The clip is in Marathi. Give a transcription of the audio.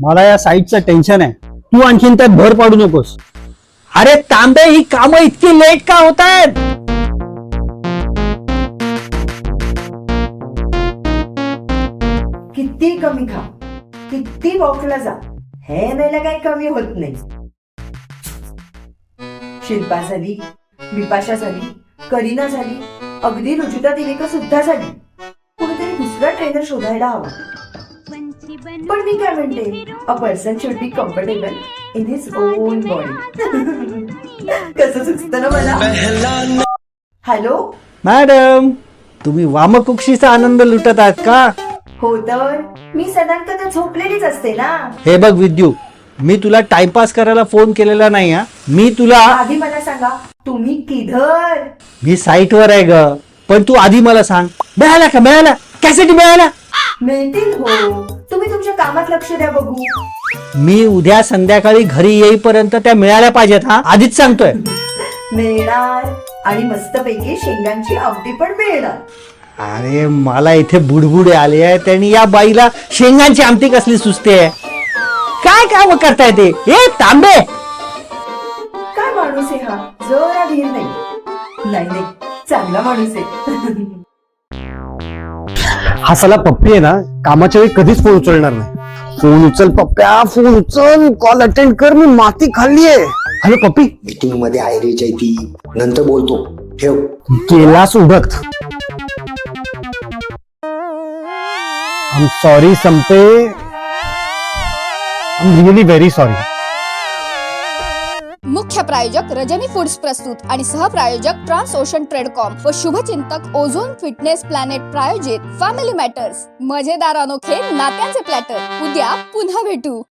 मला या साईटचं टेन्शन आहे. तू आणखीन त्यात भर पाडू नकोस. अरे तांबे ही कामं इतकी लेट का होत आहेत किती कमी खा. किती वॉकला जा. हे वेळेला काही कमी होत नाही. शिल्पा झाली बिपाशा झाली करीना झाली अगदी रुचिता दिवेकर सुद्धा झाली. कुणीतरी दुसरा ट्रेनर शोधायला हवा. पण मी काय म्हणते a person should be comfortable in his own body कसं सुचतं ना मला? हॅलो मॅडम तुम्ही वामकुक्षीचा आनंद लुटत आहात का? हो तर. मी सदान कदा झोपलेलीच असते ना. हे बघ विद्यू मी तुला टाइमपास करायला फोन केलेला नाही हा. मी तुला आधी मला सांगा तुम्ही किधर? मी साईटवर आहे ग पण तू आधी मला सांग. मिळाला का? मिळाला? कॅसेट मिळाला? मिळतील हो. तुमच्या कामात लक्ष द्या बघू. मी उद्या संध्याकाळी घरी येईपर्यंत त्या मिळाल्या पाहिजेत हा? आधीच सांगतोय. मिळणार. आणि मस्तपैकी शेंगांची आमटी पण मिळणार. अरे मला इथे बुडबुडे आले आहे त्यांनी या बाईला शेंगांची आमटी कसली सुचते काय काम करताय ते? ए तांबे! काय माणूस आहे हा? जरा धीर नाही. नाही नाही. चांगला माणूस आहे. हा साला पप्पी आहे ना कामाच्या वेळी कधीच फोन उचलणार नाही. फोन उचल पप्प्या फोन उचल कॉल अटेंड कर मी माती खाल्ली आहे. हॅलो पप्पी. मीटिंगमध्ये आहे ती नंतर बोलतो. ठेव. उडत I'm sorry संपे. I am really very sorry मुख्य प्रायोजक रजनी फूड्स प्रस्तुत आणि सहप्रायोजक ट्रान्स ओशन ट्रेडकॉम व शुभचिंतक ओझोन फिटनेस प्लॅनेट प्रायोजित फॅमिली मॅटर्स. मजेदार अनोखे नात्यांचे प्लॅटर. उद्या पुन्हा भेटू.